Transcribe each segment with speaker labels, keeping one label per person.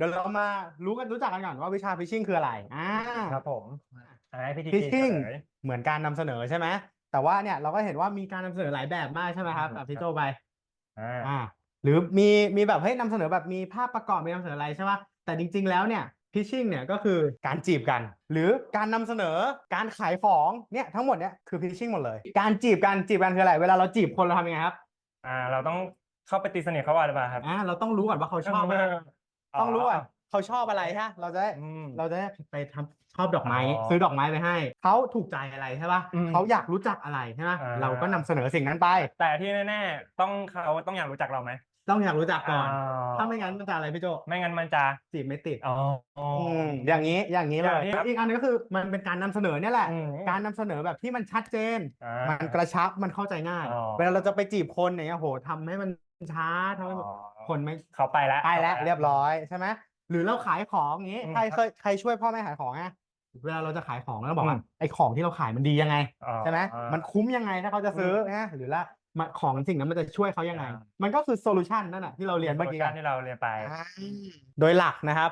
Speaker 1: เดี๋ยวเรามารู้กันรู้จักกันก่อนว่าวิชาฟิชชิ่งคืออะไรอ่า
Speaker 2: ครับผมอ่าให้พี่ที
Speaker 1: Phishing
Speaker 2: เฉลย
Speaker 1: เหมือนการนำเสนอใช่ไหมแต่ว่าเนี่ยเราก็เห็นว่ามีการนำเสนอหลายแบบมากใช่ไหมครับ
Speaker 2: อืม
Speaker 1: อะพี่โจไป
Speaker 2: อ่า
Speaker 1: อ่าหรือมีมีแบบให้นำเสนอแบบมีภาพประกอบมีนำเสนออะไรใช่ปะแต่จริง ๆ แล้วเนี่ยพิชชิ่งเนี่ยก็คือการจีบกัน หรือการนำเสนอการขายของเนี่ยทั้งหมดเนี่ยคือพิชชิ่งหมดเลย การจีบกันจีบกันคืออะไร เวลาเราจีบคนเราทำยังไงครับ
Speaker 2: อ่า เราต้องเข้าไปตีสนิทเขาก่อนหรือเปล่าครับ
Speaker 1: อ่าเราต้องรู้ก่อนว่าเขาชอบอะไร ต้องรู้ก่อนเขาชอบอะไรฮะ เราจะได้
Speaker 2: อืม
Speaker 1: เราจะได้ไปทำชอบดอกไม้
Speaker 2: อ๋อ
Speaker 1: ซื้อดอกไม้ไปให้ เขาถูกใจอะไรใช่ปะ
Speaker 2: อืม
Speaker 1: เขาอยากรู้จักอะไรใช่ปะ
Speaker 2: อ่า
Speaker 1: เราก็นำเสนอสิ่งนั้นไป
Speaker 2: แต่ที่แน่ๆต้องเขาต้องอยากรู้จักเราไหม
Speaker 1: ต้องอยากรู้จักก่อน
Speaker 2: อ๋อ
Speaker 1: ถ้าไม่งั้นมันจะอะไรพี่โจ
Speaker 2: ไม่งั้นมันจะ
Speaker 1: จีบไม่ติด
Speaker 2: อ๋ออ๋ออ
Speaker 1: อืมอย่างนี้อย่างนี้เล
Speaker 2: อยย่างนี้ครับ
Speaker 1: อีกอันนึงก็คือมันเป็นการนำเสนอเนี่ยแหละ
Speaker 2: อืม
Speaker 1: การนำเสนอแบบที่มันชัดเจน
Speaker 2: อ่า
Speaker 1: มันกระชับมันเข้าใจง่าย
Speaker 2: อ๋อ
Speaker 1: เวลาเราจะไปจีบคนอย่างเงี้ยโหทำให้มันช้าทำให้มัน
Speaker 2: อ๋อ
Speaker 1: คนไม่
Speaker 2: เขาไปแล้ว
Speaker 1: ไปแล้ว
Speaker 2: ขา
Speaker 1: เรียบร้อยใช่ไหมหรือเราขายของอย่างงี้
Speaker 2: อืม
Speaker 1: ใครเคยใครช่วยพ่อแม่ขายของอะเวลาเราจะขายของแล้วบอกว่า
Speaker 2: อืม
Speaker 1: ไอ้ของที่เราขายมันดียังไง
Speaker 2: อ๋อ
Speaker 1: ใช่ไหม
Speaker 2: อ่า
Speaker 1: มันคุ้มยังไงถ้าเขาจะซื้อนะหรือละมันของสิ่งนั้นมันจะช่วยเขายังไง
Speaker 2: อ่า
Speaker 1: มันก็คือโซลูชันนั่นแหะที่เราเรียนเมื่อกี้
Speaker 2: โปร
Speaker 1: กั
Speaker 2: แกร
Speaker 1: น
Speaker 2: ที่เราเรียนไป
Speaker 1: อ่าโดยหลักนะครับ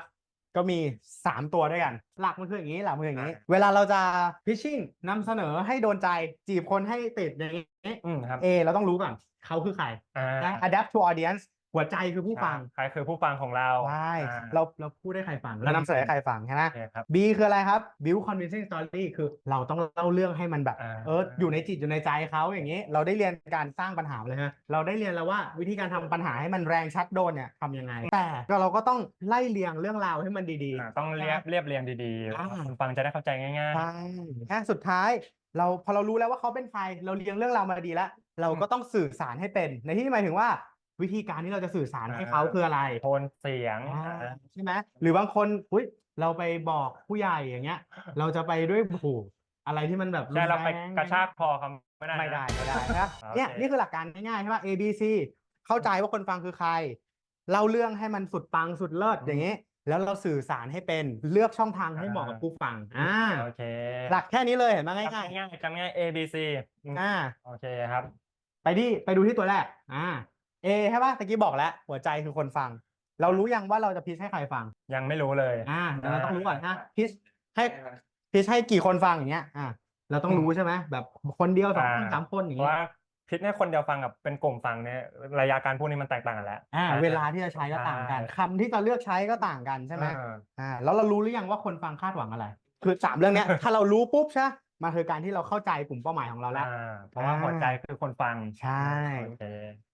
Speaker 1: ก็มี 3 ตัวด้วยกัน หลักมันคืออย่างนี้หลักมันคืออย่างนี้ เวลาเราจะพิชชิ่งนำเสนอให้โดนใจจีบคนให้ติดอย่างนี้
Speaker 2: อืมครับ
Speaker 1: เอเราต้องรู้ก่อนเขาคือใคร
Speaker 2: อ่า
Speaker 1: นะ adapt to audience หัวใจคือผู้ฟัง
Speaker 2: ใครคือผู้ฟังของเรา
Speaker 1: ใช่
Speaker 2: อ่า
Speaker 1: เราเราพูดให้ใครฟังเรานำเสนอให้ใครฟังใช่ไหม
Speaker 2: โอเคครับ
Speaker 1: B คืออะไรครับ build convincing story คือเราต้องเล่าเรื่องให้มันแบบ
Speaker 2: อ่า
Speaker 1: เอออยู่ในจิตอยู่ในใจเขาอย่างนี้ เราได้เรียนการสร้างปัญหาเลยฮะเราได้เรียนแล้วว่าวิธีการทำปัญหาให้มันแรงชัดโดนเนี่ยทำยังไง แต่ก็เราก็ต้องไล่เรียงเรื่องราวให้มันดี
Speaker 2: อ่าต้องเรียบเรียบเรียงดี
Speaker 1: อ่า
Speaker 2: ๆคนฟังจะได้เข้าใจง่าย
Speaker 1: ๆใช่แค่สุดท้ายเราพอเรารู้แล้วว่าเขาเป็นใคร เราเรียงเรื่องราวมาดีแล้ว เราก็ต้องสื่อสารให้เป็น ในที่นี้หมายถึงว่า วิธีการที่เราจะสื่อสารให้เขาคืออะไร
Speaker 2: ๆโทนเสียง
Speaker 1: อ่า
Speaker 2: อ่า
Speaker 1: ใช่ไหมหรือบางคนอุ้ยเราไปบอกผู้ใหญ่อย่างเงี้ย เราจะไปด้วยโอ้โหอะไรที่มันแบบ
Speaker 2: ใช่เราไป
Speaker 1: แง
Speaker 2: กระชากคอเขาไม่ได้นะ
Speaker 1: ไม่ได้ไม่ได้นะ
Speaker 2: โอเค
Speaker 1: เนี่ยนี่คือหลักการง่ายๆใช่ป่ะ A B C เข้าใจว่าคนฟังคือใครเล่าเรื่องให้มันสุดปังสุดเลิศอย่างนี้แล้วเราสื่อสารให้เป็นเลือกช่องทางให้เหมาะกับผู้ฟังอ่า
Speaker 2: โอเค
Speaker 1: หลักแค่นี้เลยเห็นไหม
Speaker 2: จำ
Speaker 1: ง่าย
Speaker 2: ง่ายๆจำง่าย A B C อืม
Speaker 1: ๆอ่า
Speaker 2: โอเคครับ
Speaker 1: ไปที่ไปดูที่ตัวแรกอ่า A ใช่ป่ะตะกี้บอกแล้ว หัวใจคือคนฟัง เรารู้ยังว่าเราจะพิชให้ใครฟัง
Speaker 2: ยังไม่รู้เลย
Speaker 1: อ่าเราต้องรู้ก่อนนะพิชให้พิชให้กี่คนฟังอย่างเงี้ย อ่าเราต้องรู้ใช่ไหมแบบคนเดียวสองคน
Speaker 2: อ่า
Speaker 1: สามคนอย่าง
Speaker 2: เพราะ
Speaker 1: เงี้ย
Speaker 2: ว่าพิษให้คนเดียวฟังกับเป็นกลุ่มฟังเนี่ยระยะการพูดนี่มันแตกต่างกันแล้ว
Speaker 1: อ่าเวลาที่จะใช้ก็ต่างกัน
Speaker 2: ใช่
Speaker 1: คำที่จะเลือกใช้ก็ต่างกันใช่ไหม
Speaker 2: อ่า
Speaker 1: อ่าแล้วเรารู้หรือยังว่าคนฟังคาดหวังอะไร คือสามเรื่องเนี้ยถ้าเรารู้ปุ๊บใช่ไห มมันคือการที่เราเข้าใจกลุ่มเป้าหมายของเราแล้ว
Speaker 2: อ่าเพราะว่าหัวใจคือคนฟัง
Speaker 1: ใช่
Speaker 2: โอเค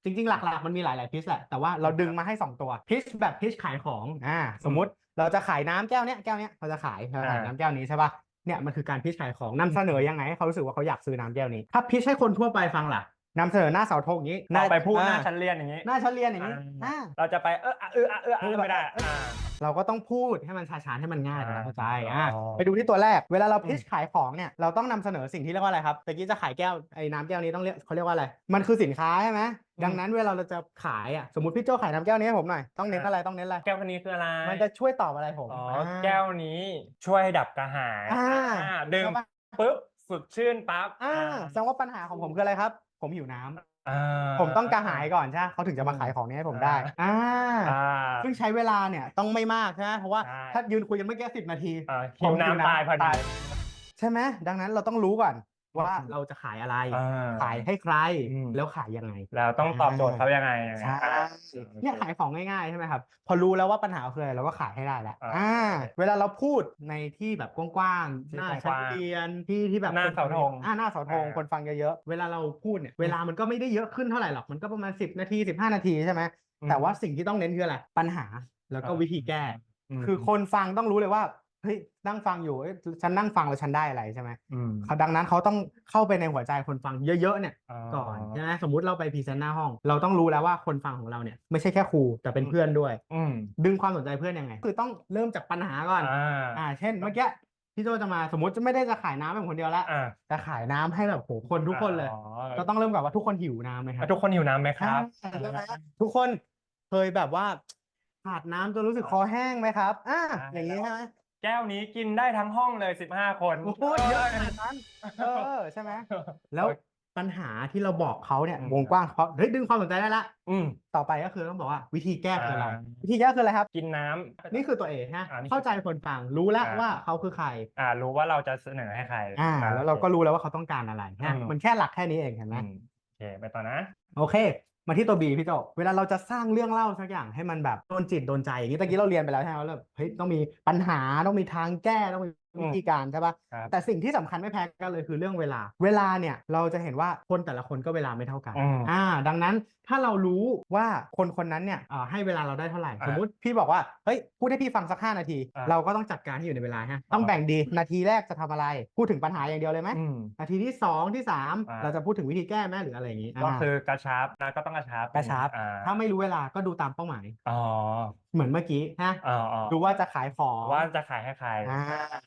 Speaker 1: จริงๆ หลักๆ มันมีหลายๆพิชแหละ แต่ว่าเราดึงมาให้ 2 ตัว พิชแบบพิชขายของ อ่า สมมุติเราจะขายน้ำแก้วเนี้ย แก้วเนี้ยเราจะขายเราขาย
Speaker 2: อ่า
Speaker 1: น้ำแก้วนี้ใช่ป่ะ เนี่ยมันคือการพิชขายของนำเสนอยังไงให้เขารู้สึกว่าเขาอยากซื้อน้ำแก้วนี้ ถ้าพิชให้คนทั่วไปฟังล่ะนำเสนอหน้าเสาธงอย่างนี้
Speaker 2: เราไปพูดหน้า
Speaker 1: อ่
Speaker 2: ชั้นเรียนอย่างนี้
Speaker 1: หน้าชั้นเรียนอย่างนี้
Speaker 2: อ่า
Speaker 1: อ่า
Speaker 2: เราจะไปเอออะเอออะเอออะไม่ได้อ่า
Speaker 1: เราก็ต้องพูดให้มันช้าๆให้มันง่าย
Speaker 2: อ่า
Speaker 1: นะเข้าใจอ่า
Speaker 2: อ๋อ
Speaker 1: ไปดูที่ตัวแรก เวลาเรา
Speaker 2: อืม
Speaker 1: พิชขายของเนี่ยเราต้องนำเสนอสิ่งที่เรียกว่าอะไรครับตะกี้จะขายแก้วไอ้น้ำแก้วนี้ต้องเรียกเขาเรียกว่าอะไรมันคือสินค้าใช่ไหมดังนั้นเวลาเราจะขายอะสมมติพี่โจขายน้ำแก้วนี้ให้ผมหน่อยต้องเน้นอะไรต้องเน้นอะไร
Speaker 2: แก้วคนนี้คืออะไร
Speaker 1: มันจะช่วยตอบอะไรผม
Speaker 2: อ๋อ
Speaker 1: อ่า
Speaker 2: แก้วนี้ช่วยดับกระหาย
Speaker 1: อ่า
Speaker 2: อ่าดื่ม
Speaker 1: ใช่ปะ
Speaker 2: ปุ๊บสุดชื่นปั๊บ
Speaker 1: อ่าแสดงว่าปัญหาของผมคืออะไรครับ ผมหิวน้ำ
Speaker 2: อ่า
Speaker 1: ผมต้องกระหายก่อนใช่ไหมเขาถึงจะมาขายของนี้ให้ผมได้อ่า
Speaker 2: อ่า
Speaker 1: ซึ่งใช้เวลาเนี่ยต้องไม่มากใช่ไหมเพราะว่า
Speaker 2: ใช่
Speaker 1: ถ้ายืนคุยกันเมื่อกี้สิบนาที
Speaker 2: อ่า
Speaker 1: ผ
Speaker 2: หิว
Speaker 1: มหิว
Speaker 2: น้ำ
Speaker 1: น้ำ
Speaker 2: ตายพอดี
Speaker 1: ตายใช่ไหมดังนั้นเราต้องรู้ก่อน ว่าเราจะขายอะไร
Speaker 2: อ่า
Speaker 1: ขายให้ใคร
Speaker 2: อืม
Speaker 1: แล้วขายยังไง
Speaker 2: แล้วต้องตอบโจทย์เขายังไงยังไง
Speaker 1: ใช่
Speaker 2: อ่า
Speaker 1: เนี่ยขายของง่ายๆใช่ไหมครับ พอรู้แล้วว่าปัญหาคืออะไรเราก็ขายให้ได้แล้ว
Speaker 2: อ่า
Speaker 1: อ่าเวลาเราพูดในที่แบบกว้างๆ
Speaker 2: ที่
Speaker 1: หน้าก
Speaker 2: ว้างๆ
Speaker 1: ชั้นเรียนที่ที่แบบ
Speaker 2: หน้า
Speaker 1: คน
Speaker 2: เสาธง
Speaker 1: อ่าหน้าเสาธง
Speaker 2: อ่า
Speaker 1: คนฟังเยอะๆเวลาเราพูดเนี่ยเวลามันก็ไม่ได้เยอะขึ้นเท่าไหร่หรอกมันก็ประมาณสิบนาทีสิบห้านาทีใช่ไหมแต่ว่าสิ่งที่ต้องเน้นคืออะไรปัญหาแล้วก็วิธีแก้
Speaker 2: ม
Speaker 1: คือคนฟังต้องรู้เลยว่า เฮ้ยนั่งฟังอยู่เอ้ยฉันนั่งฟังแล้วฉันได้อะไรใช่ไหม
Speaker 2: อืม
Speaker 1: เขาดังนั้นเขาต้องเข้าไปในหัวใจคนฟังเยอะๆเนี่ย
Speaker 2: อ๋อ
Speaker 1: ก่อนใช่ไหมสมมุติเราไปพรีเซนต์หน้าห้อง เราต้องรู้แล้วว่าคนฟังของเราเนี่ยไม่ใช่แค่ครูแต่เป็นเพื่อนด้วย
Speaker 2: อืม
Speaker 1: ดึงความสนใจเพื่อนยังไง คือต้องเริ่มจากปัญหาก่อน
Speaker 2: อ่า
Speaker 1: อ่า เช่นเมื่อกี้พี่โจจะมาสมมติจะไม่ได้จะขายน้ำเป็นคนเดียวละ
Speaker 2: อ่า
Speaker 1: จะขายน้ำให้แบบโหคนทุกคนเลย
Speaker 2: อ๋อ
Speaker 1: ก็ต้องเริ่มก่อนว่าทุกคนหิวน้ำไหมครั
Speaker 2: แล้ว
Speaker 1: บ
Speaker 2: ทุกคนหิวน้ำไหมครับ
Speaker 1: อ่าใช่ไหมทุกคนเคยแบบว่าขาดน้ำจนรู้สึกคอแห้งไหมครับ อ่า
Speaker 2: ใช่
Speaker 1: อย่างนี้ใช่ไหม
Speaker 2: แก้วนี้กินได้ทั้งห้องเลยสิบห้าคน
Speaker 1: โอ้โหเยอะขนาดนั้นเออใช่ไหมแล้วปัญหาที่เราบอกเขาเนี่ย
Speaker 2: อืม
Speaker 1: วงกว้างเขาเฮ้ยดึงความสนใจได้ละ
Speaker 2: อืม
Speaker 1: ต่อไปก็คือต้องบอกว่าวิธีแก้คืออะไร
Speaker 2: อ่า
Speaker 1: วิธีแก้คืออะไรครับ
Speaker 2: กินน้ำ
Speaker 1: นี่คือตัวเอฮะ
Speaker 2: อ่านี่คือ
Speaker 1: เข้าใจคนฟังรู้แล้ว
Speaker 2: อ่า
Speaker 1: ว่าเขาคือใคร
Speaker 2: อ่า รู้ว่าเราจะเสนอให้ใคร
Speaker 1: อ่า
Speaker 2: อ่
Speaker 1: แล้วเราก็รู้แล้วว่าเขาต้องการอะไรฮะ
Speaker 2: อืม
Speaker 1: มันแค่หลักแค่นี้เองเห็นไหม
Speaker 2: อืมโอเค ไปต่อนะ
Speaker 1: โอเค มาที่ตัวบีพี่โจเวลาเราจะสร้างเรื่องเล่าสักอย่างให้มันแบบโดนจิตโดนใจอย่างนี้ตะกี้เราเรียนไปแล้วใช่ไหมว่าแบบเฮ้ยต้องมีปัญหาต้องมีทางแก้ต้อง
Speaker 2: มี
Speaker 1: วิธีการใช่ปะ
Speaker 2: ครับ
Speaker 1: แต่สิ่งที่สำคัญไม่แพ้กันเลยคือเรื่องเวลา เวลาเนี่ยเราจะเห็นว่าคนแต่ละคนก็เวลาไม่เท่ากัน
Speaker 2: อืม
Speaker 1: อ่า ดังนั้นถ้าเรารู้ว่าคนคนนั้นเนี่ยเอ่อให้เวลาเราได้เท่าไหร่
Speaker 2: อ่า
Speaker 1: สมมุติพี่บอกว่า เฮ้ย พูดให้พี่ฟังสักห้านาที
Speaker 2: อ่า
Speaker 1: เราก็ต้องจัดการให้อยู่ในเวลาฮะ ต้องแบ่งดี นาทีแรกจะทำอะไร พูดถึงปัญหาอย่างเดียวเลยไหม
Speaker 2: อืม
Speaker 1: นาทีที่สองที่สาม
Speaker 2: อ่า
Speaker 1: เราจะพูดถึงวิธีแก้ไหมหรืออะไรอย่างนี้
Speaker 2: ก็
Speaker 1: อ่า
Speaker 2: คือกระชับนะก็ต้องกระชับ
Speaker 1: กระชับ
Speaker 2: อ่า
Speaker 1: ถ้าไม่รู้เวลาก็ดูตามเป้าหมาย
Speaker 2: อ๋อ
Speaker 1: เหมือนเมื่อกี้นะ
Speaker 2: อ๋ออ๋อ
Speaker 1: ดูว่าจะขายของ
Speaker 2: ว่าจะขายให้ใคร
Speaker 1: อ่า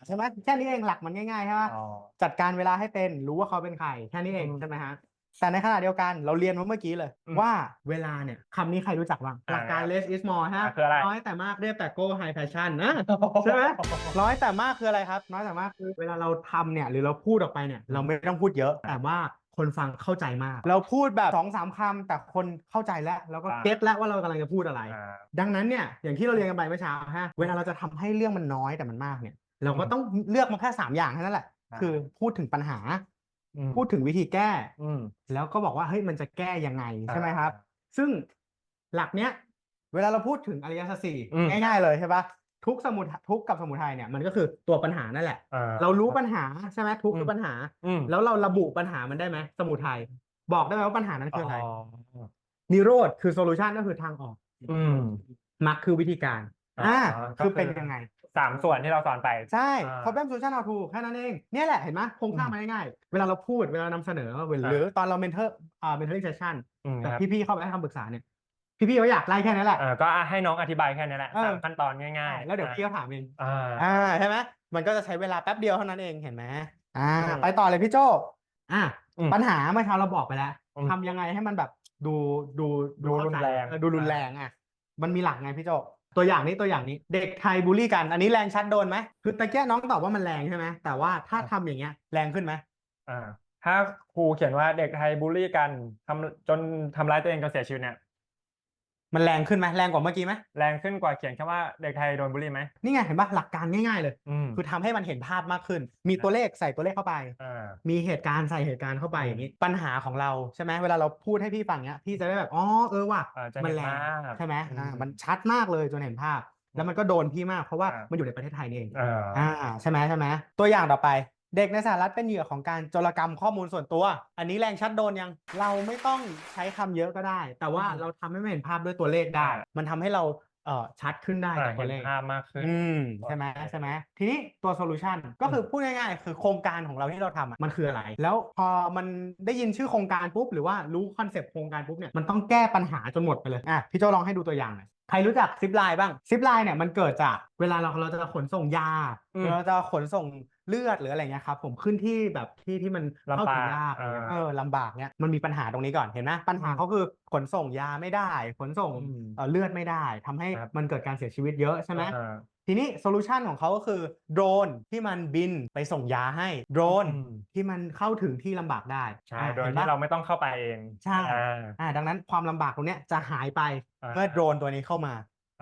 Speaker 1: ใช่ไหมแค่นี้เองหลักมันง่ายๆใช่ไหม
Speaker 2: อ๋อ
Speaker 1: จัดการเวลาให้เป็นรู้ว่าเขาเป็นใครแค่นี้เอง
Speaker 2: อืม
Speaker 1: ใช่ไหมฮะแต่ในขณะเดียวกันเราเรียนมาเมื่อกี้เลย
Speaker 2: อืม
Speaker 1: ว่าเวลาเนี่ยคำนี้ใครรู้จักบ้าง
Speaker 2: อ่า
Speaker 1: หลักการ less is more ฮะ
Speaker 2: อ่าคืออะไร
Speaker 1: น้อยแต่มากเรียบแต่โก้ high passion นะ ใช่ไหม น้อยแต่มากคืออะไรครับ น้อยแต่มากคือเวลาเราทำเนี่ยหรือเราพูดออกไปเนี่ยเราไม่ต้องพูดเยอะ แต่ว่า คนฟังเข้าใจมาก เราพูดแบบสองสามคำแต่คนเข้าใจแล้วแล้วก็
Speaker 2: อ่า
Speaker 1: เก็ตแล้วว่าเรากำลังจะพูดอะไร
Speaker 2: อ่า
Speaker 1: ดังนั้นเนี่ยอย่างที่เราเรียนกันไปเมื่อเช้าฮะเวลาเราจะทำให้เรื่องมันน้อยแต่มันมากเนี่ย เราก็ต้องเลือกมาแค่สามอย่างแค่นั้นแหละ
Speaker 2: อ่า
Speaker 1: คือพูดถึงปัญหา
Speaker 2: อืม
Speaker 1: พูดถึงวิธีแก้
Speaker 2: อืม
Speaker 1: แล้วก็บอกว่าเฮ้ยมันจะแก้ยังไงใช่ไหมครับ
Speaker 2: อ่า
Speaker 1: ซึ่งหลักเนี้ย เวลาเราพูดถึงอริยสัจสี่
Speaker 2: อืม
Speaker 1: ง่ายๆเลยใช่ปะ ทุกข์สมุททุกข์กับสมุทัยเนี่ยมันก็คือตัวปัญหานั่นแหละ
Speaker 2: อ่
Speaker 1: เรารู้ปัญหาใช่ไหมทุกข์คือ
Speaker 2: ม
Speaker 1: ปัญหา
Speaker 2: อืม
Speaker 1: แล้วเราระบุปัญหามันได้ไหมสมุทัยบอกได้ไหมว่าปัญหานั้นคืออะไร
Speaker 2: อ๋อ
Speaker 1: นิโรธคือโซลูชันก็คือทางออก
Speaker 2: อืม
Speaker 1: มรรคคือวิธีการ
Speaker 2: อ่า
Speaker 1: อ่า
Speaker 2: ก็
Speaker 1: คือเป็น
Speaker 2: คือ
Speaker 1: ยังไง
Speaker 2: สามส่วนที่เราสอนไป
Speaker 1: ใช่
Speaker 2: อ่า
Speaker 1: problem solution how to แค่นั้นเอง เนี่ยแหละเห็นไหมโครงสร้าง
Speaker 2: อืม
Speaker 1: มันง่ายๆเวลาเราพูดเวลาเรานำเสนอหรือหรือตอนเรา mentor อ่า mentoring session
Speaker 2: อืม
Speaker 1: แต่
Speaker 2: ครับ
Speaker 1: พี่ๆเข้าไปให้คำปรึกษาเนี่ย พี่ๆเขาอยากไล่แค่นั้นแหละ
Speaker 2: เออก็ให้น้องอธิบายแค่นี้แหละ
Speaker 1: เออ
Speaker 2: สามขั้นตอนง่ายๆ
Speaker 1: แล้วเดี๋ยว
Speaker 2: อะ
Speaker 1: พี่ก็ถามเอง
Speaker 2: อ่า
Speaker 1: อ่าใช่ไหมมันก็จะใช้เวลาแป๊บเดียวเท่านั้นเองเห็นไหมอ่า
Speaker 2: อืม
Speaker 1: ไปต่อเลยพี่โจอะ
Speaker 2: อืม
Speaker 1: ปัญหาเมื่อเช้าเราบอกไปแล้ว
Speaker 2: อืม
Speaker 1: ทำยังไงให้มันแบบดูดู
Speaker 2: ดูรุน
Speaker 1: เข้าใจ
Speaker 2: แรง
Speaker 1: เออดูรุนแรงอะ มันมีหลักไงพี่โจตัวอย่างนี้ตัวอย่างนี้ เด็กไทยบูลลี่กัน อันนี้แรงชัดโดนไหมคือตะเกียน้องตอบว่ามันแรงใช่ไหมแต่ว่าถ้าทำอย่างเงี้ย แรงขึ้นไหม
Speaker 2: อ่าถ้าครูเขียนว่าเด็กไทยบูลลี่กันทำจนทำร้ายตัวเองจนเสียชีวิตเนี่ย
Speaker 1: มันแรงขึ้นไหมแรงกว่าเมื่อกี้ไหม
Speaker 2: แรงขึ้นกว่าเขียนแค่ว่าเด็กไทยโดนบูลลี่ไหม
Speaker 1: นี่ไงเห็นปะหลักการง่ายๆเลย
Speaker 2: อืม
Speaker 1: คือทำให้มันเห็นภาพมากขึ้น มีตัวเลขใส่ตัวเลขเข้าไป
Speaker 2: อ่า
Speaker 1: มีเหตุการณ์ใส่เหตุการณ์เข้าไป
Speaker 2: อืม
Speaker 1: อย่างนี้ ปัญหาของเราใช่ไหมเวลาเราพูดให้พี่ฟังเนี้ยพี่จะได้แบบอ๋อเออว่ะ
Speaker 2: อ่าจะ
Speaker 1: มัน
Speaker 2: เห็น
Speaker 1: แรง
Speaker 2: ภาพ
Speaker 1: ใช่ไหมอ่า
Speaker 2: อืม
Speaker 1: มันชัดมากเลยจนเห็นภาพ แล้วมันก็โดนพี่มากเพราะว่า
Speaker 2: อ่ามั
Speaker 1: มันอยู่ในประเทศไทยนี่เอง
Speaker 2: อ่า
Speaker 1: อ่าใช่ไหมใช่ไหมตัวอย่างต่อไป เด็กในสหรัฐเป็นเหยื่อของการโจรกรรมข้อมูลส่วนตัว อันนี้แรงชัดโดนยังเราไม่ต้องใช้คำเยอะก็ได้ แต่ว่า
Speaker 2: อืม
Speaker 1: เราทำให้มันเห็นภาพด้วยตัวเลขได้
Speaker 2: อ่า
Speaker 1: มันทำให้เราเอ่อชัดขึ้นได้
Speaker 2: อ่า
Speaker 1: กับตั
Speaker 2: เห็
Speaker 1: วนเลข
Speaker 2: ภาพมากขึ้น
Speaker 1: อืมใช่ไหม
Speaker 2: โอเค
Speaker 1: ใช่ไหมทีนี้ตัวโซลูชันก็คือพูดง่ายๆ คือโครงการของเราที่เราทำอะมันคืออะไร แล้วพอมันได้ยินชื่อโครงการปุ๊บ หรือว่ารู้คอนเซปต์โครงการปุ๊บเนี่ยมันต้องแก้ปัญหาจนหมดไปเลยอะพี่โจลองให้ดูตัวอย่างหน่อย ใครรู้จักซิปไลน์บ้างซิปไลน์เนี่ยมันเกิดจากเวลาเราเราจะขนส่งยา
Speaker 2: อืม
Speaker 1: เราจะขนส่งเลือดหรืออะไรเงี้ยครับผมขึ้นที่แบบที่ที่มันเข้าถึงยาก
Speaker 2: ลำบาก
Speaker 1: อะไรเงี้ย
Speaker 2: อ่า
Speaker 1: เออลำบากเนี่ยมันมีปัญหาตรงนี้ก่อนเห็นไหมปัญหา
Speaker 2: อืม
Speaker 1: เขาคือขนส่งยาไม่ได้ ขนส่ง
Speaker 2: อืม
Speaker 1: เอ่อเลือดไม่ได้ทำให้
Speaker 2: ครับ
Speaker 1: มันเกิดการเสียชีวิตเยอะใช่ไหม
Speaker 2: อ่า
Speaker 1: ทีนี้โซลูชันของเขาก็คือโดรนที่มันบินไปส่งยาให้โดรน
Speaker 2: อืม
Speaker 1: ที่มันเข้าถึงที่ลำบากได้
Speaker 2: ใช่
Speaker 1: อะ
Speaker 2: โดย
Speaker 1: ห็น
Speaker 2: ที่
Speaker 1: ปะ
Speaker 2: เราไม่ต้องเข้าไปเอง
Speaker 1: ใช่
Speaker 2: อ่า
Speaker 1: อ่าดังนั้นความลำบากตรงเนี้ยจะหายไป
Speaker 2: อ่า
Speaker 1: เมื่อโดรนตัวนี้เข้ามา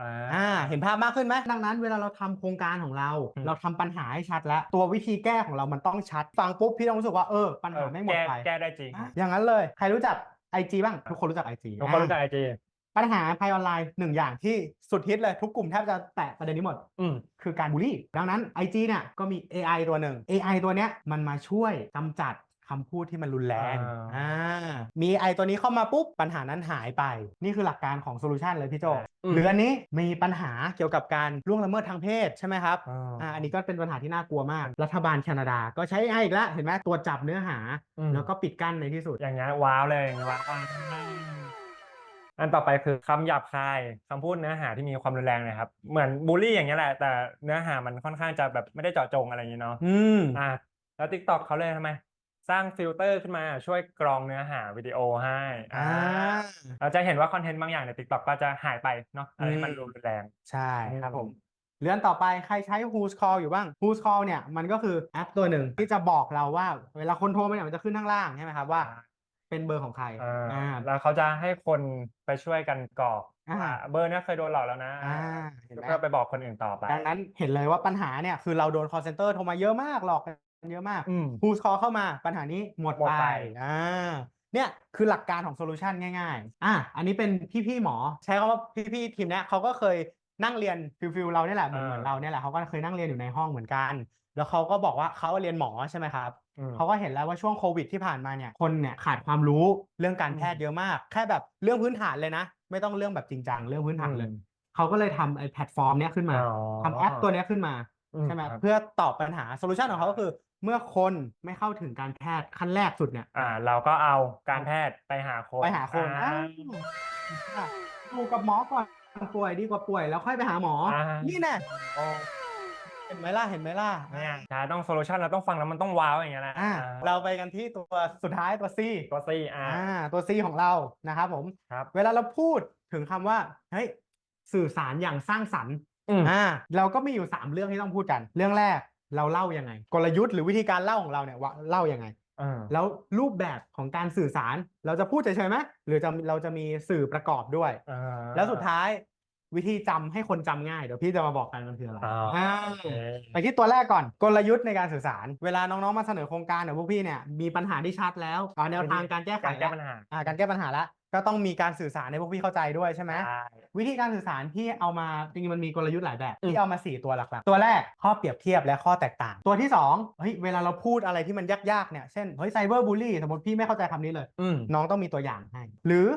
Speaker 2: อ่า
Speaker 1: อ่าเห็นภาพมากขึ้นไหมดังนั้นเวลาเราทำโครงการของเรา
Speaker 2: อืม
Speaker 1: เราทำปัญหาให้ชัดแล้ว ตัววิธีแก้ของเรามันต้องชัด ฟังปุ๊บพี่ต้องรู้สึกว่าเออปัญ
Speaker 2: เอ
Speaker 1: หา
Speaker 2: อ
Speaker 1: ไม่หมด
Speaker 2: แก้
Speaker 1: ไป
Speaker 2: แก้ได้จริง
Speaker 1: อะอย่างนั้นเลย ใครรู้จัก IG บ้าง ทุกคนรู้จัก IG
Speaker 2: ทุกคนรู้จักไอจี
Speaker 1: ปัญหาภัยออนไลน์หนึ่งอย่างที่สุดฮิตเลยทุกกลุ่มแทบจะแตะประเด็นนี้หมด
Speaker 2: อืม
Speaker 1: คือการบูลลี่ ดังนั้น IG เนี่ยก็มี AI ตัวหนึ่ง AI ตัวเนี้ยมันมาช่วยกำจัดคำพูดที่มันรุนแรง
Speaker 2: อ่า
Speaker 1: อ่ามี AI ตัวนี้เข้ามาปุ๊บ ปัญหานั้นหายไป นี่คือหลักการของโซลูชันเลยพี่โจ
Speaker 2: อืม
Speaker 1: หรืออันนี้มีปัญหาเกี่ยวกับการล่วงละเมิดทางเพศใช่ไหมครับ
Speaker 2: อ่า
Speaker 1: อ่าอันนี้ก็เป็นปัญหาที่น่ากลัวมาก รัฐบาลแคนาดาก็ใช้ AI อีกแล้วเห็นไหมตัวจับเนื้อหา
Speaker 2: อืม
Speaker 1: แล้วก็ปิดกั้นในที่สุด
Speaker 2: อย่างเงี้ยว้าวเลยอย่างเงี้ยว้าว อันต่อไปคือคำหยาบคายคำพูดเนื้อหาที่มีความรุนแรงนะครับ เหมือนบูลลี่อย่างเงี้ยแหละ แต่เนื้อหามันค่อนข้างจะแบบไม่ได้เจาะจงอะไรอย่างเงี้ยเนาะ
Speaker 1: อืม
Speaker 2: อะแล้ว TikTok เขาเลยทำไมสร้างฟิลเตอร์ขึ้นมาช่วยกรองเนื้อหาวิดีโอให้
Speaker 1: อ่า
Speaker 2: เราจะเห็นว่าคอนเทนต์บางอย่างใน TikTok ก็จะหายไปเนาะอะไรที่มัน
Speaker 1: อืม
Speaker 2: รุนแรง
Speaker 1: ใช่ครับ
Speaker 2: อืม
Speaker 1: ผม เรื่องต่อไปใครใช้ Who's Call อยู่บ้าง Who's Call เนี่ยมันก็คือแอปตัวหนึ่งที่จะบอกเราว่า เวลาคนโทรมาเนี่ยมันจะขึ้นข้างล่างใช่ไหมครับว่า เป็นเบอร์ของใคร
Speaker 2: อ่า
Speaker 1: อ่า
Speaker 2: แล้วเขาจะให้คนไปช่วยกันกรอก
Speaker 1: อ่า
Speaker 2: ว่าเบอร์เนี้ยเคยโดนหลอกแล้วนะ
Speaker 1: อ่าเห็นไหม
Speaker 2: เพื่อไปบอกคนอื่นต่อไป
Speaker 1: ดังนั้นเห็นเลยว่าปัญหาเนี่ยคือเราโดน call center โทรมาเยอะมากหลอกกันเยอะมาก
Speaker 2: อืม
Speaker 1: who's call เข้ามาปัญหานี้หมด
Speaker 2: หมด
Speaker 1: ไป
Speaker 2: ไป
Speaker 1: อ่าเนี่ยคือหลักการของโซลูชันง่ายๆอะอันนี้เป็นพี่ๆหมอ ใช้คำว่าพี่ๆทีมเนี้ยเขาก็เคยนั่งเรียนฟิลฟิลเราเนี่ยแหละเหมือนเหมือนเราเนี่ยแหละเขาก็เคยนั่งเรียนอยู่ในห้องเหมือนกัน แล้วเขาก็บอกว่าเขาเรียนหมอใช่ไหมครับ
Speaker 2: อืม
Speaker 1: เขาก็เห็นแล้วว่าช่วงโควิดที่ผ่านมาเนี่ยคนเนี่ยขาดความรู้เรื่องการแพทย์เยอะมาก แค่แบบเรื่องพื้นฐานเลยนะ ไม่ต้องเรื่องแบบจริงจังเรื่องพื้นฐานเลย
Speaker 2: อืม
Speaker 1: เขาก็เลยทำไอ้แพลตฟอร์มเนี้ยขึ้นมา
Speaker 2: อ๋อ
Speaker 1: ทำแอปตัวเนี้ยขึ้นมา
Speaker 2: อืม
Speaker 1: ใช่ไหม
Speaker 2: ครับ
Speaker 1: เพื่อตอบปัญหาโซลูชันของเขาก็คือเมื่อคนไม่เข้าถึงการแพทย์ขั้นแรกสุดเนี่ย
Speaker 2: อ่าเราก็เอาการแพทย์ไปหาคน
Speaker 1: ไปหาคน
Speaker 2: อ่า
Speaker 1: อ้าวอยู่กับหมอก่อนป่วยดีกว่าป่วยแล้วค่อยไปหาหมอ
Speaker 2: อ่า
Speaker 1: นี่แน่
Speaker 2: โอ้
Speaker 1: เห็นไหมล่ะเห็นไหมล่ะ
Speaker 2: เนี่ยใช่ต้องโซลูชันเราต้องฟังแล้วมันต้องว้าวอย่างเงี้ยแหละ
Speaker 1: อ่า
Speaker 2: อ่า
Speaker 1: เราไปกันที่ตัวสุดท้ายตัว C
Speaker 2: ตัวซีอ่า
Speaker 1: อ่าตัว C ของเรานะครับผม
Speaker 2: ครับ
Speaker 1: เวลาเราพูดถึงคำว่าเฮ้ยสื่อสารอย่างสร้างสรรค์
Speaker 2: อืม
Speaker 1: อ่าเราก็มีอยู่ 3 เรื่องที่ต้องพูดกัน เรื่องแรกเราเล่ายังไง กลยุทธ์หรือวิธีการเล่าของเราเนี่ยว่าเล่ายังไง
Speaker 2: อ่า
Speaker 1: แล้วรูปแบบของการสื่อสารเราจะพูดเฉยๆไหมหรือจะเราจะมีสื่อประกอบด้วย
Speaker 2: อ่า
Speaker 1: แล้วสุดท้าย วิธีจำให้คนจำง่ายเดี๋ยวพี่จะมาบอกกันมันคืออะไร
Speaker 2: อ๋อ
Speaker 1: อ่า
Speaker 2: โอเค
Speaker 1: ไปที่ตัวแรกก่อนกลยุทธ์ในการสื่อสาร เวลาน้องๆมาเสนอโครงการเนี่ยพวกพี่เนี่ยมีปัญหาที่ชัดแล้วเอาแนวทางการแก้ไข
Speaker 2: การแก้
Speaker 1: แล้ว
Speaker 2: ปัญหา
Speaker 1: อ่าการแก้ปัญหาแล้วก็ต้องมีการสื่อสารให้พวกพี่เข้าใจด้วยใช่ไหม
Speaker 2: ใช่
Speaker 1: วิธีการสื่อสารที่เอามาจริงๆมันมีกลยุทธ์หลายแบบ
Speaker 2: อืม
Speaker 1: ที่เอามา 4 ตัวหลักๆ ตัวแรกข้อเปรียบเทียบและข้อแตกต่าง ตัวที่2เฮ้ยเวลาเราพูดอะไรที่มันยากๆเนี่ยเช่นเฮ้ยไซเบอร์บูลลี่สมมติพี่ไม่เข้าใจคำนี้เลย
Speaker 2: อืม
Speaker 1: น้องต้องมีตัวอย่างให้ หรือ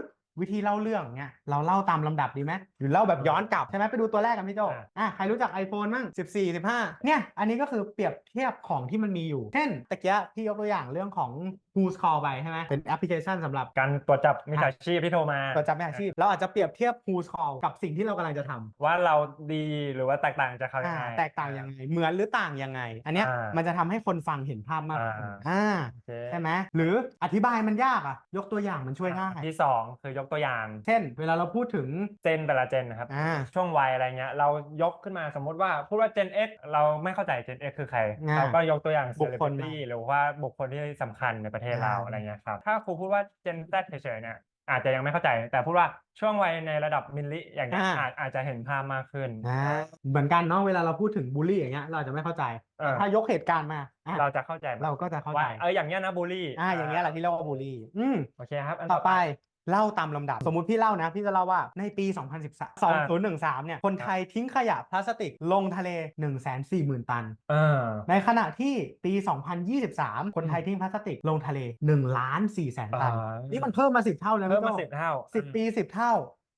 Speaker 1: วิธีเล่าเรื่องเนี่ยเราเล่าตามลำดับดีไหมหรือเล่าแบบย้อนกลับใช่ไหมไปดูตัวแรกกันพี่โจ
Speaker 2: อะ
Speaker 1: อะใครรู้จัก iPhone มั่ง14 15เนี่ยอันนี้ก็คือเปรียบเทียบของที่มันมีอยู่ เช่นตะเกียพี่ยกตัวอย่างเรื่องของ Who's Call ไปใช่ไหมเป็นแอปพลิเคชันสำหรับ
Speaker 2: การตรวจจับมิจฉาชีพที่โทรมา
Speaker 1: ตัวจำไม่อาชีพเราอาจจะเปรียบเทียบ Who's Call กับสิ่งที่เรากำลังจะทำ
Speaker 2: ว่าเราดีหรือว่าแตกต่างจากเขายัง
Speaker 1: อ่า
Speaker 2: ไง
Speaker 1: แตกต่างยังไงเหมือนหรือต่างยังไง อันเนี้ย
Speaker 2: อ่ามั
Speaker 1: มันจะทำให้คนฟังเห็นภาพมากขึ้น
Speaker 2: อ่า
Speaker 1: อ่า
Speaker 2: โอเค
Speaker 1: ใช่ไหมหรืออธิบายมันยากอะยกตัวอย่างมันช่วยง่าย
Speaker 2: ที่สองคือยกตัวอย่าง
Speaker 1: เช่น เวลาเราพูดถึง
Speaker 2: เจนแต่ละเจนนะครับ
Speaker 1: อ่า
Speaker 2: ช่วงวัยอะไรเงี้ยเรายกขึ้นมาสมมุติว่าพูดว่า Gen X เราไม่เข้าใจ Gen X คือใคร
Speaker 1: อ่า
Speaker 2: เราก็ยกตัวอย่าง
Speaker 1: บุคคล
Speaker 2: celebrity หรือว่าบุคคลที่สำคัญในประเทศเรา
Speaker 1: อ่า
Speaker 2: อะไรเงี้ยครับถ้าครูพูดว่า Gen Z เฉยๆเนี่ยอาจจะยังไม่เข้าใจ แต่พูดว่าช่วงวัยในระดับมิลลิอย่างเงี้ย
Speaker 1: อ่า
Speaker 2: อาจอาจจะเห็นภาพมากขึ้น
Speaker 1: อ่าเหมือนกันเนาะเวลาเราพูดถึงบูลลี่อย่างเงี้ยเราอาจจะไม่เข้าใจ
Speaker 2: เออ
Speaker 1: ถ้ายกเหตุการณ์มาอะ
Speaker 2: เราจะเข้าใจ
Speaker 1: เราก็จะเข้าใจ
Speaker 2: ว่าเอออย่างเงี้ยนะบูลลี่
Speaker 1: อ่าอย่างเงี้ยแหละที่เรียกว่าบูลลี่ อืม
Speaker 2: โอเคครับ อัน
Speaker 1: ต่อไป เล่าตามลำดับ สมมุติพี่เล่านะ พี่จะเล่าว่าในปี 2013 2013 เนี่ย คนไทยทิ้งขยะพลาสติกลงทะเล 140,000 ตัน
Speaker 2: เออ
Speaker 1: ในขณะที่ปี 2023 คนไทยทิ้งพลาสติกลงทะเล1ล้าน4แสนตัน
Speaker 2: อ่านี่
Speaker 1: นี่มันเพิ่มมา 10 เท่าเลย
Speaker 2: เพิ่มมา
Speaker 1: พี่
Speaker 2: สิ
Speaker 1: โจ้
Speaker 2: บเท่า
Speaker 1: สิบปี 10 เท่า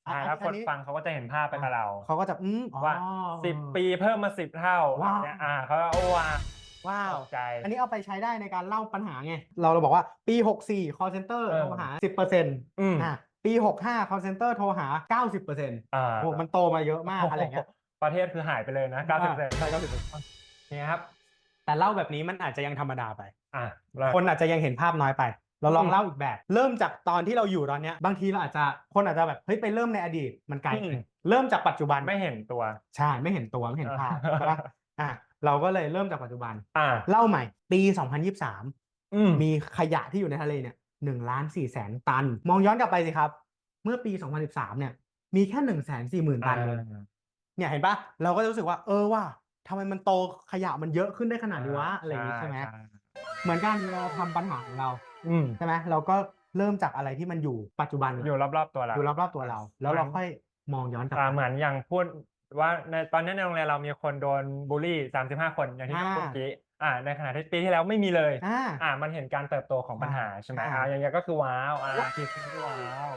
Speaker 2: อ่า
Speaker 1: อะ
Speaker 2: แล้วค
Speaker 1: อั
Speaker 2: น
Speaker 1: นี้
Speaker 2: ฟังเขาก็จะเห็นภาพไปกับเรา
Speaker 1: เขาก็จะอืมอ๋อ
Speaker 2: ว่าสิบปีเพิ่มมาสิบเท่า
Speaker 1: ว้าว
Speaker 2: เนี่ยอ่าเขาก็โอ้ว้า
Speaker 1: ว้าว
Speaker 2: ตกใจ
Speaker 1: อันนี้เอาไปใช้ได้ในการเล่าปัญหาไง เราเราบอกว่าปี 64 call center
Speaker 2: เออ
Speaker 1: โทรหา 10%
Speaker 2: อืม
Speaker 1: อะปี 65 call center โทรหา 90%
Speaker 2: อ่า
Speaker 1: โอ้มันโตมาเยอะมากอะไรเงี้ย
Speaker 2: ประเทศคือหายไปเลยนะเก้าสิบเปอร์เซ็นต์
Speaker 1: ใช่90%
Speaker 2: นี่ครับ
Speaker 1: แต่เล่าแบบนี้มันอาจจะยังธรรมดาไป
Speaker 2: อ่าเรา
Speaker 1: คนอาจจะยังเห็นภาพน้อยไป เราลอง
Speaker 2: อืม
Speaker 1: เล่าอีกแบบ เริ่มจากตอนที่เราอยู่ตอนเนี้ย บางทีเราอาจจะคนอาจจะแบบเฮ้ยไปเริ่มในอดีตมันไกล
Speaker 2: อืม
Speaker 1: ไปเริ่มจากปัจจุบัน
Speaker 2: ไม่เห็นตัว
Speaker 1: ใช่ไม่เห็นตัวไม่เห็นภาพ
Speaker 2: อ่า
Speaker 1: ใช่ปะอะ เราก็เลยเริ่มจากปัจจุบัน
Speaker 2: อ่า
Speaker 1: เล่าใหม่ปี2023
Speaker 2: อืม
Speaker 1: มีขยะที่อยู่ในทะเลเนี่ยหนึ่งล้านสี่แสนตัน มองย้อนกลับไปสิครับ เมื่อปี 2013 เนี่ย มีแค่หนึ่งแสนสี่หมื่นตันเลยเนี่ยเห็นปะเราก็จะรู้สึกว่า เออว่าทำไมมันโตขยะมันเยอะขึ้นได้ขนาดนี้วะอะไรอย่างงี้ใช่ไหมเหมือนกันเวลาเราทำปัญหาของเรา
Speaker 2: อืม
Speaker 1: ใช่ไหมเราก็เริ่มจากอะไรที่มันอยู่ปัจจุบัน
Speaker 2: อยู่รอบๆตัวเรา
Speaker 1: อยู่รอบๆตัวเรา แล้วเราค่อยมองย้อนกลับ
Speaker 2: อ่า
Speaker 1: ไป
Speaker 2: เหมือนอย่างพูด ว่าในตอนนี้ในโรงเรียนเรามีคนโดนบูลลี่สามสิบห้าคนอย่างที่
Speaker 1: อ่า
Speaker 2: พูดเมื่อกี้อ่าในขณะที่ปีที่แล้วไม่มีเลย
Speaker 1: อ่า
Speaker 2: อ่ามันเห็นการเติบโตของปัญหาใช่ไหม
Speaker 1: อ่า
Speaker 2: อ่าอย่างเงี้ยก็คือว้าวอ่าคือคือว้าว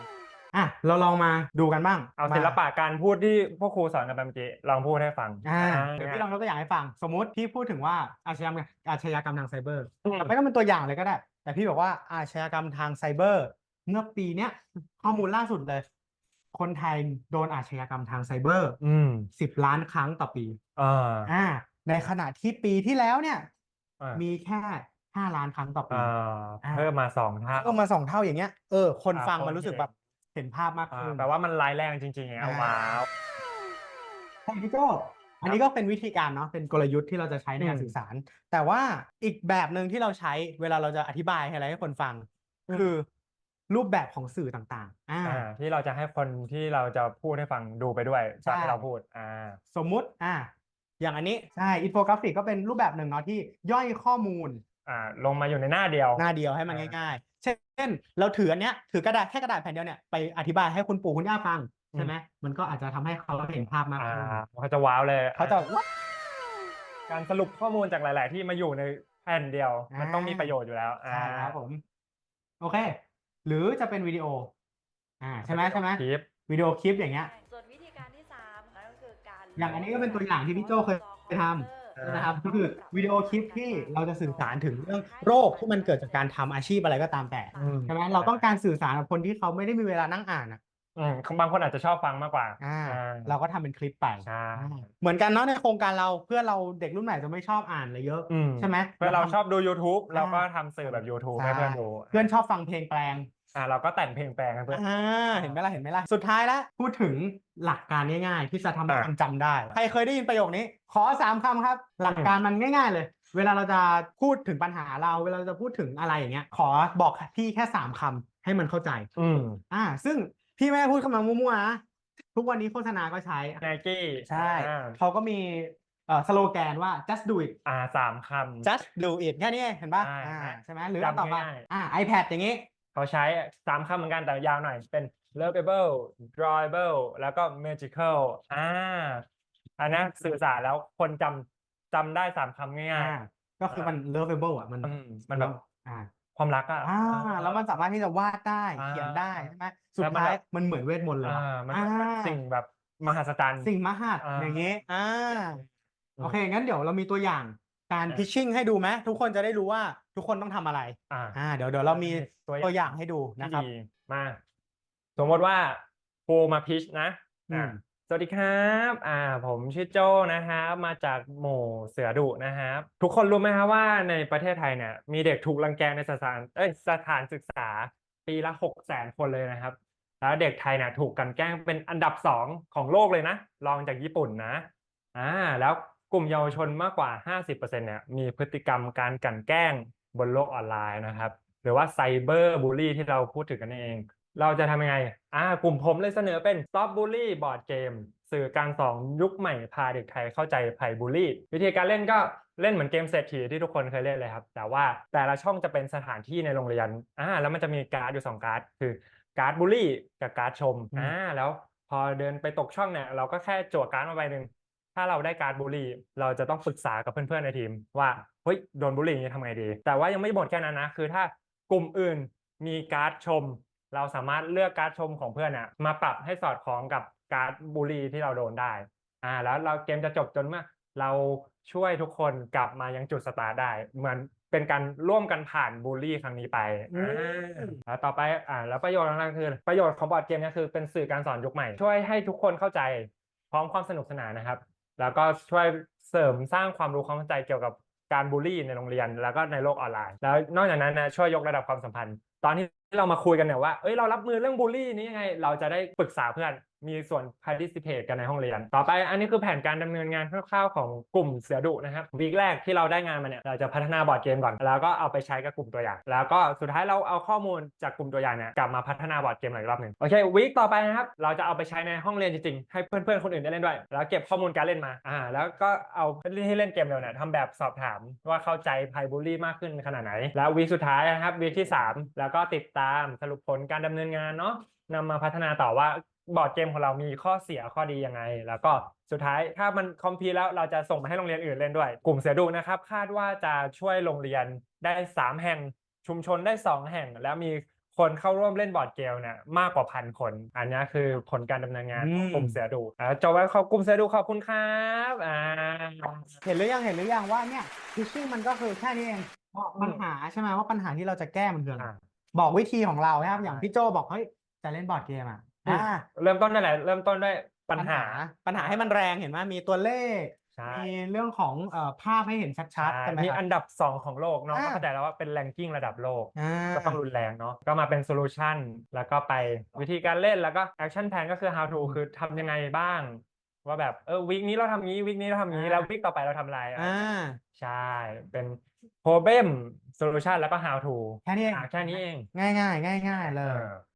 Speaker 1: อะเราลองมาดูกันบ้าง
Speaker 2: เอา
Speaker 1: มา
Speaker 2: ศิลปะการพูดที่พวกครูสอนกันไปเมื่อกี้ลองพูดให้ฟัง
Speaker 1: อ่า
Speaker 2: อ่า
Speaker 1: เดี๋ยวพี่ลองยกตัวอย่างให้ฟัง สมมุติพี่พูดถึงว่าอาชญากรรมอาชญากรรมทางไซเบอร์
Speaker 2: อืม
Speaker 1: ไม่ต้องเป็นตัวอย่างเลยก็ได้ แต่พี่บอกว่าอาชญากรรมทางไซเบอร์ เมื่อปีเนี้ยข้อมูลล่าสุดเลย คนไทยโดนอาชญากรรมทางไซเบอร์
Speaker 2: อืม
Speaker 1: สิบล้านครั้งต่อปี
Speaker 2: อ่า
Speaker 1: อ่าในขณะที่ปีที่แล้วเนี่ย
Speaker 2: อ่า
Speaker 1: มีแค่ห้าล้านครั้งต่อปี
Speaker 2: อ่า
Speaker 1: อ่า
Speaker 2: เพิ่มมาสองเท่า
Speaker 1: เพิ่มมาสองเท่าอย่างเงี้ยเออคน
Speaker 2: อ่า
Speaker 1: ฟัง
Speaker 2: คน
Speaker 1: มันรู้สึก
Speaker 2: เห็น
Speaker 1: แบบเห็นภาพมาก
Speaker 2: อ่า
Speaker 1: ขึ้น
Speaker 2: แปลว่ามันร้ายแรงจริงๆไง
Speaker 1: อ่า
Speaker 2: ว้าว
Speaker 1: ใช่พี่โก้อันนี้ก็เป็นวิธีการเนาะเป็นกลยุทธ์ที่เราจะใช้ในการ
Speaker 2: อืม
Speaker 1: สื่อสาร แต่ว่าอีกแบบหนึ่งที่เราใช้เวลาเราจะอธิบายอะไรให้คนฟัง
Speaker 2: อืม
Speaker 1: คือ รูปแบบของสื่อต่างๆอ่า
Speaker 2: อ่าที่เราจะให้คนที่เราจะพูดให้ฟังดูไปด้วย
Speaker 1: ใช่
Speaker 2: จากที่เราพูดอ่า
Speaker 1: สมมุติอ่าอย่างอันนี้ใช่อินโฟกราฟิกก็เป็นรูปแบบหนึ่งเนาะที่ย่อยข้อมูล
Speaker 2: อ่าลงมาอยู่ในหน้าเดียว
Speaker 1: หน้าเดียวให้มัน
Speaker 2: อ่า
Speaker 1: ง่ายๆ เช่น เราถืออันเนี้ยถือกระดาษแค่กระดาษแผ่นเดียวเนี่ยไปอธิบายให้คุณปู่คุณย่าฟังใช่ไหมมันก็อาจจะทำให้เขาเห็นภาพมาก
Speaker 2: อ่า
Speaker 1: ขึ้น
Speaker 2: เขาจะว้าวเลย
Speaker 1: เขาจะ
Speaker 2: อ่
Speaker 1: ว้า
Speaker 2: การสรุปข้อมูลจากหลาย ๆ ที่มาอยู่ในแผ่นเดียว มันต้องมี
Speaker 1: อ่า
Speaker 2: ประโยชน์อยู่แล้วอ่า
Speaker 1: ใช่ครับผม โอเค หรือจะเป็นวิดีโอ อ่าใช่ไหมใช่ไหม
Speaker 2: คลิป
Speaker 1: วิดีโอคลิปอย่างเงี้ย
Speaker 3: ส่วนวิธีการที่สามนั่นก็คือการ
Speaker 1: อย่างอันนี้ก็เป็นตัวอย่างที่พี่โจ้เคยทำนะครับก็คือวิดีโอคลิปที่เราจะสื่อสารถึงเรื่องโรคที่มันเกิดจากการทำอาชีพอะไรก็ตามแต่
Speaker 2: อืม
Speaker 1: ใช่ไหมเราต้องการสื่อสารกับคนที่เขาไม่ได้มีเวลานั่งอ่านอะ
Speaker 2: อืมบางคนอาจจะชอบฟังมากกว่า
Speaker 1: อ่า
Speaker 2: อ่า
Speaker 1: เราก็ทำเป็นคลิปไป
Speaker 2: ใช่
Speaker 1: อ่าเหมือนกันเนาะในโครงการเราเพื่อนเราเด็กรุ่นใหม่จะไม่ชอบอ่านเลยเยอะ
Speaker 2: อืม
Speaker 1: ใช่ไหม
Speaker 2: เพื่อนเรา
Speaker 1: ทำ
Speaker 2: ชอบดู YouTube เราก็
Speaker 1: อ่า
Speaker 2: ทำสื่อแบบ YouTube
Speaker 1: ใช่
Speaker 2: ให้เพื่อนดู
Speaker 1: เพื่อนชอบฟังเพลงแปลง
Speaker 2: อ่าเราก็แต่งเพลงแปลงให้เพื่อน
Speaker 1: อ่าเห็นไหมล่ะเห็นไหมล่ะสุดท้ายแล้วพูดถึงหลักการง่ายๆ ที่จะทำให้
Speaker 2: อะ
Speaker 1: คนจำได้ ใครเคยได้ยินประโยคนี้ ขอสามคำครับ หลักการมันง่าย ๆ เลย เวลาเราจะพูดถึงปัญหาเราเวลาเราจะพูดถึงอะไรอย่างเงี้ยขอบอกพี่แค่สามคำให้มันเข้าใจ
Speaker 2: อืม
Speaker 1: อ่า ซึ่งพี่ไม่ได้พูดคำมามั่วๆนะทุกวันนี้โฆษณาก็ใช้
Speaker 2: ไนกี้
Speaker 1: ใช่
Speaker 2: อ่า
Speaker 1: เขาก็มีเอ่อสโลแกนว่า just do it
Speaker 2: อ่าสามคำ
Speaker 1: just do it แค่นี้เองเห็นป่ะ
Speaker 2: ใช่
Speaker 1: อ่า
Speaker 2: ฮะ
Speaker 1: ใช่ไหมหรืออันต่อไป
Speaker 2: จำง่ายๆ
Speaker 1: อ่า iPad อย่างงี้
Speaker 2: เขาใช้สามคำเหมือนกันแต่ยาวหน่อย เป็น lovable drawable แล้วก็ magical อ่าอันนั้นสื่อสารแล้วคนจำจำได้สามคำง่าย
Speaker 1: อ่าก็คือมัน lovable อะมัน
Speaker 2: ๆอืมมันแบบ
Speaker 1: อ่า
Speaker 2: ความรักอะ
Speaker 1: อ่าแล้วมันสามารถที่จะวาดได้
Speaker 2: อ่า
Speaker 1: เขียนได้ใช่ไหมสุ
Speaker 2: แล้
Speaker 1: ด
Speaker 2: วมัน
Speaker 1: ท้าย
Speaker 2: แบบ
Speaker 1: มันเหมือนเวทมนต์เลย
Speaker 2: อ่า
Speaker 1: ว่ะ
Speaker 2: มัน
Speaker 1: อ่า
Speaker 2: เป็นสิ่งแบบมหัศจรรย์
Speaker 1: สิ่งมหัศ
Speaker 2: อ่า
Speaker 1: อย่างนี้อ่า
Speaker 2: อืม
Speaker 1: โอเคงั้นเดี๋ยวเรามีตัวอย่างการ
Speaker 2: อ่า
Speaker 1: พิชชิ่งให้ดูไหมทุกคนจะได้รู้ว่า ทุกคนต้องทำอะไร
Speaker 2: อ่า
Speaker 1: อ่า เดี๋ยวเดี๋ยวเรามี
Speaker 2: ตัว
Speaker 1: ตัว
Speaker 2: อ
Speaker 1: อย่างย่างให้ดู
Speaker 2: ที่
Speaker 1: นะครับ
Speaker 2: ดีมาสมมติว่าโฟมาพิชนะ
Speaker 1: อื
Speaker 2: อ่าม สวัสดีครับ อ่า ผมชื่อโจนะครับ มาจากหมู่เสือดุนะครับ ทุกคนรู้ไหมครับว่าในประเทศไทยเนี่ย มีเด็กถูกรังแกในสถานเอ้ยสถานศึกษาปีละหกแสนคนเลยนะครับ แล้วเด็กไทยเนี่ยถูกกลันแกล้งเป็นอันดับสองของโลกเลยนะรองจากญี่ปุ่นนะอ่าแล้วกลุ่มเยาวชนมากกว่า 50%เนี่ยมีพฤติกรรมการกลั่นแกล้ง บนโลกออนไลน์นะครับ หรือว่าไซเบอร์บูลลี่ที่เราพูดถึงกันเอง เราจะทำยังไงอ่ากลุ่มผมเลยเสนอเป็น Stop Bully Board Game สื่อการสอนยุคใหม่พาเด็กไทยเข้าใจภัยบูลลี่ วิธีการเล่นก็เล่นเหมือนเกมเศรษฐีที่ทุกคนเคยเล่นเลยครับ แต่ว่าแต่ละช่องจะเป็นสถานที่ในโรงเรียนอ่าแล้วมันจะมีการ์ดอยู่สองการ์ด คือการ์ดบูลลี่กับการ์ดชม
Speaker 1: อืม
Speaker 2: อ่าแล้วพอเดินไปตกช่องเนี่ยเราก็แค่จั่วการ์ดมาใบหนึ่งถ้าเราได้การดบูลลี่ เราจะต้องปรึกษากับเพื่อนๆในทีมว่า เฮ้ยโดนบูลลี่อย่างนี้ทำไงดี แต่ว่ายังไม่หมดแค่นั้นนะ คือถ้ากลุ่มอื่นมีการ์ดชม เราสามารถเลือกการ์ดชมของเพื่อนน่ะมาปรับให้สอดคล้องกับการ์ดบูลลี่ที่เราโดนได้อ่าแล้วเราเกมจะจบจนเมื่อเราช่วยทุกคนกลับมายังจุดสตาร์ทได้ เหมือนเป็นการร่วมกันผ่านบูลลี่ครั้งนี้ไป
Speaker 1: อืม
Speaker 2: อ่าแล้วต่อไปอ่าแล้วประโยชน์ของเราคือ ประโยชน์ของบอร์ดเกมเนี่ยคือเป็นสื่อการสอนยุคใหม่ ช่วยให้ทุกคนเข้าใจพร้อมความสนุกสนานนะครับ แล้วก็ช่วยเสริมสร้างความรู้ความเข้าใจเกี่ยวกับ การบูลลี่ในโรงเรียนแล้วก็ในโลกออนไลน์ แล้วนอกจากนั้นนะช่วยยกระดับความสัมพันธ์ ตอนที่เรามาคุยกันเนี่ยว่าเอ้ยเรารับมือเรื่องบูลลี่นี้ยังไง เราจะได้ปรึกษาเพื่อน มีส่วน participate กันในห้องเรียน ต่อไปอันนี้คือแผนการดำเนินงานคร่าวๆของกลุ่มเสือดุนะครับวีคแรกที่เราได้งานมาเนี่ยเราจะพัฒนาบอร์ดเกมก่อน แล้วก็เอาไปใช้กับกลุ่มตัวอย่าง แล้วก็สุดท้ายเราเอาข้อมูลจากกลุ่มตัวอย่างเนี่ยกลับมาพัฒนาบอร์ดเกมอีกรอบหนึ่งโอเควีคต่อไปนะครับเราจะเอาไปใช้ในห้องเรียนจริงๆ ให้เพื่อนๆคนอื่นได้เล่นด้วย แล้วเก็บข้อมูลการเล่นมาอ่าแล้วก็เอาที่เล่นเกมเร็วเนี่ยทำแบบสอบถามว่าเข้าใจภัยบูลลี่มากขึ้นขนาดไหน แล้ววีคสุดท้ายนะครับวีคที่ 3 แล้วก็ติดตามสรุปผลการดำเนินงานเนาะนำมาพัฒนาต่อว่า บอร์ดเกมของเรามีข้อเสียข้อดียังไง แล้วก็สุดท้ายถ้ามันคอมพลีแล้วเราจะส่งไปให้โรงเรียนอื่นเล่นด้วย กลุ่มเสือดุนะครับ คาดว่าจะช่วยโรงเรียนได้ 3 แห่งชุมชนได้ 2 แห่ง แล้วมีคนเข้าร่วมเล่นบอร์ดเกมเนี่ยมากกว่าพันคน อันนี้คือผลการดำเนินงานของกลุ่มเสือดุอ่าจบไว้ขอบกลุ่มเสือดุขอบคุณครับอ่า
Speaker 1: เห็นหรือยังเห็นหรือยังว่าเนี่ยพิชชิ่งมันก็คือแค่นี้เองบอกปัญหาใช่ไหมว่าปัญหาที่เราจะแก้มันคืออะไร
Speaker 2: อ่า
Speaker 1: บอกวิธีของเรานะครับ
Speaker 2: ใช่
Speaker 1: อย่างพี่โจบอกเฮ้ยจะเล่นบอร์ดเกมอะ
Speaker 2: อืม
Speaker 1: อ่า
Speaker 2: เริ่มต้นได้แหละเริ่มต้นด้วยปัญหา
Speaker 1: ปัญหาให้มันแรงเห็นไหมมีตัวเลข
Speaker 2: ใช่
Speaker 1: มีเรื่องของเอ่อภาพให้เห็นชัดๆ
Speaker 2: ใช่
Speaker 1: ใช่ไหม
Speaker 2: มี
Speaker 1: ครับ
Speaker 2: อันดับ 2 ของโลกเนาะ
Speaker 1: อ่า
Speaker 2: ก็เข้าใจแล้วว่าเป็นแรงกิ้งระดับโลก
Speaker 1: อ่า
Speaker 2: ก็ต้องรุนแรงเนาะก็มาเป็นโซลูชันแล้วก็ไปวิธีการเล่นแล้วก็แอคชั่นแพนก็คือ how to คือทำยังไงบ้าง ว่าแบบเออวีคนี้เราทำงี้วีคนี้เราทำงี้
Speaker 1: อ่า
Speaker 2: แล้ววีคต่อไปเราทำอะไรอะ
Speaker 1: อ่า
Speaker 2: ใช่ เป็น problem solution แล้วก็ how to
Speaker 1: แค่นี้เอง
Speaker 2: อะแค่นี้เอง
Speaker 1: ง่ายง่ายง่ายง่ายๆเล
Speaker 2: เอยอ